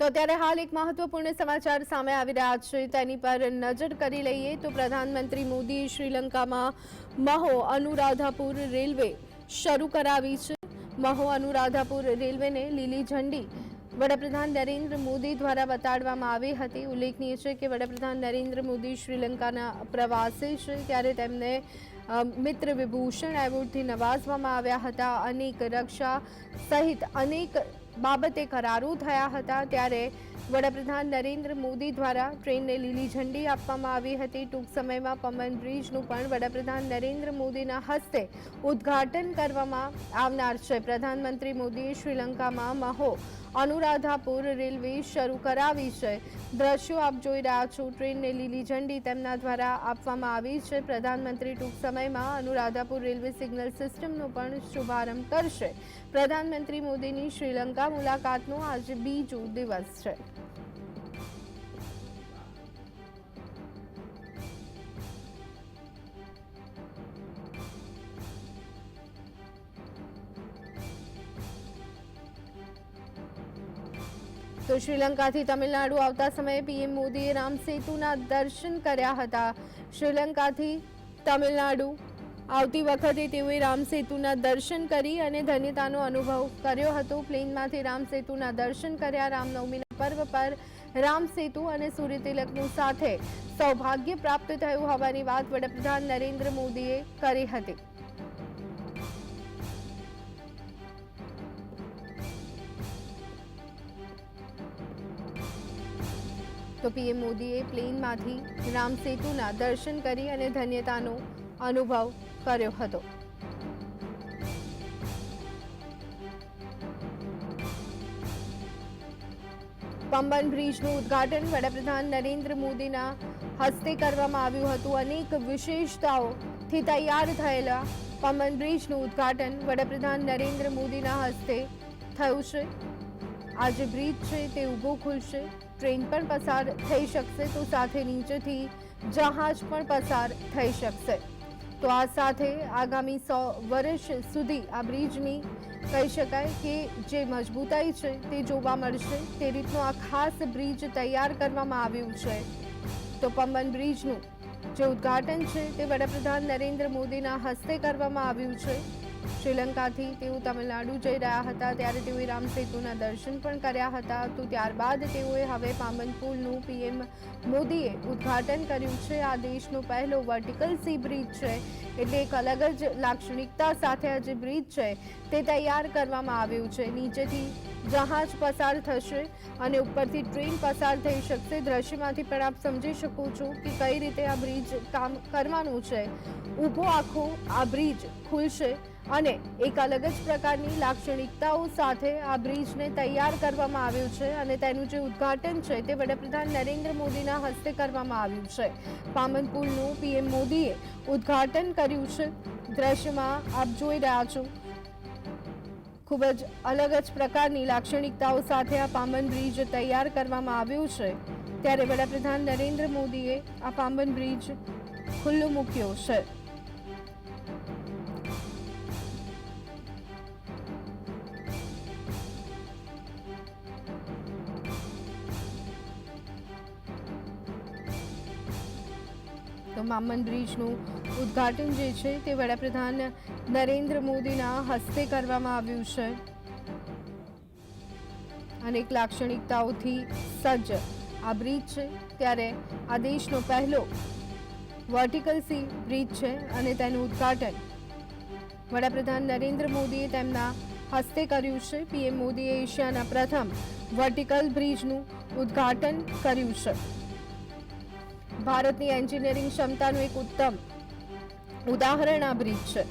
તો અત્યારે હાલ એક મહત્વપૂર્ણ સમાચાર સામે આવી રહ્યા છે. તેની પર નજર કરી લઈએ તો પ્રધાનમંત્રી મોદીએ શ્રીલંકામાં મહો અનુરાધાપુર રેલવે શરૂ કરાવી છે. મહો અનુરાધાપુર રેલવેને લીલી ઝંડી વડાપ્રધાન નરેન્દ્ર મોદી દ્વારા બતાડવામાં આવી હતી. ઉલ્લેખનીય છે કે વડાપ્રધાન નરેન્દ્ર મોદી શ્રીલંકાના પ્રવાસે છે ત્યારે તેમને મિત્ર વિભૂષણ એવોર્ડથી નવાજવામાં આવ્યા હતા. અનેક રક્ષા સહિત અનેક બાબતે કરારો થયા હતા ત્યારે વડાપ્રધાન નરેન્દ્ર મોદી દ્વારા ટ્રેનને લીલી ઝંડી આપવામાં આવી હતી. ટૂંક સમયમાં પમન બ્રિજનું પણ વડાપ્રધાન નરેન્દ્ર મોદીના હસ્તે ઉદ્ઘાટન કરવામાં આવનાર છે. પ્રધાનમંત્રી મોદીએ શ્રીલંકામાં મહો અનુરાધાપુર રેલવે શરૂ કરાવી છે. દ્રશ્યો આપ જોઈ રહ્યા છો. ટ્રેનને લીલી ઝંડી તેમના દ્વારા આપવામાં આવી છે. પ્રધાનમંત્રી ટૂંક સમયમાં અનુરાધાપુર રેલવે સિગ્નલ સિસ્ટમનો પણ શુભારંભ કરશે. પ્રધાનમંત્રી મોદીની શ્રીલંકા મુલાકાતનો આજે બીજો દિવસ છે. તો શ્રીલંકાથી તમિલનાડુ આવતા સમયે પીએમ મોદીએ રામ સેતુના દર્શન કર્યા હતા. શ્રીલંકાથી તમિલનાડુ આવતી વખતે તેઓએ રામ સેતુના દર્શન કરી અને ધન્યતાનો અનુભવ કર્યો હતો. પ્લેનમાંથી રામ સેતુના દર્શન કર્યા. રામનવમીના પર્વ પર રામ સેતુ અને સૂર્યતિલકનું સાથે સૌભાગ્ય પ્રાપ્ત થયું હોવાની વાત વડાપ્રધાન નરેન્દ્ર મોદીએ કરી હતી. તો પીએમ મોદીએ પ્લેનમાંથી રામસેતુના દર્શન કરી અને ધન્યતાનો અનુભવ કર્યો હતો. પંબન બ્રિજનું ઉદ્ઘાટન વડાપ્રધાન નરેન્દ્ર મોદીના હસ્તે કરવામાં આવ્યું હતું. અનેક વિશેષતાઓથી તૈયાર થયેલા પંબન બ્રિજનું ઉદ્ઘાટન વડાપ્રધાન નરેન્દ્ર મોદીના હસ્તે થયું છે. આ જે બ્રિજ છે, તે ઊભો ખુલશે. ટ્રેન પણ પસાર થઈ શકશે તો સાથે નીચેથી જહાજ પણ પસાર થઈ શકશે. તો આ સાથે આગામી સો વર્ષ સુધી આ બ્રિજની કહી શકાય કે જે મજબૂતાઈ છે, તે જોવા મળશે. તે રીતનું આ ખાસ બ્રિજ તૈયાર કરવામાં આવ્યું છે. તો પંબન બ્રિજનું જે ઉદ્ઘાટન છે, તે વડાપ્રધાન નરેન્દ્ર મોદીના હસ્તે કરવામાં આવ્યું છે. શ્રીલંકાથી તેઓ તમિલનાડુ જઈ રહ્યા હતા, ત્યારે તેઓએ રામ સેતુના દર્શન પણ કર્યા હતા. તો ત્યારબાદ તેઓએ હવે પામન પુલનું પીએમ મોદીએ ઉદ્ઘાટન કર્યું છે. આ દેશનો પહેલો વર્ટિકલ સી બ્રિજ છે. એટલે એક અલગ જ લાક્ષણિકતા સાથે આ જે બ્રિજ છે, તે તૈયાર કરવામાં આવ્યું છે. નીચેથી જહાજ પસાર થશે અને ઉપરથી ટ્રેન પસાર થઈ શકશે. દ્રશ્યમાંથી પણ આપ સમજી શકો છો કે કઈ રીતે આ બ્રિજ કામ કરવાનું છે. ઊભો આખો આ બ્રિજ ખુલશે. અને એક અલગ જ પ્રકારની લાક્ષણિકતાઓ સાથે આ બ્રિજને તૈયાર કરવામાં આવ્યું છે અને તેનું જે ઉદ્ઘાટન છે તે વડાપ્રધાન નરેન્દ્ર મોદીના હસ્તે કરવામાં આવ્યું છે. પામન પુલનું પીએમ મોદીએ ઉદ્ઘાટન કર્યું છે. દ્રશ્યમાં આપ જોઈ રહ્યા છો. ખૂબ જ અલગ જ પ્રકારની લાક્ષણિકતાઓ સાથે આ પામન બ્રિજ તૈયાર કરવામાં આવ્યું છે. ત્યારે વડાપ્રધાન નરેન્દ્ર મોદીએ આ પામન બ્રિજ ખુલ્લો મૂક્યો છે. તો મામન બ્રિજનું ઉદ્ઘાટન જે છે તે વડાપ્રધાન નરેન્દ્ર મોદીના હસ્તે કરવામાં આવ્યું છે. અનેક લાક્ષણિકતાઓથી સજ્જ આ બ્રિજ છે. ત્યારે આ દેશનો પહેલો વર્ટિકલ સી બ્રિજ છે અને તેનું ઉદ્ઘાટન વડાપ્રધાન નરેન્દ્ર મોદીએ તેમના હસ્તે કર્યું છે. પીએમ મોદીએ એશિયાના પ્રથમ વર્ટિકલ બ્રિજનું ઉદ્ઘાટન કર્યું છે. ભારતની એન્જિનિયરિંગ ક્ષમતાનું એક ઉત્તમ ઉદાહરણ આ બ્રિજ છે.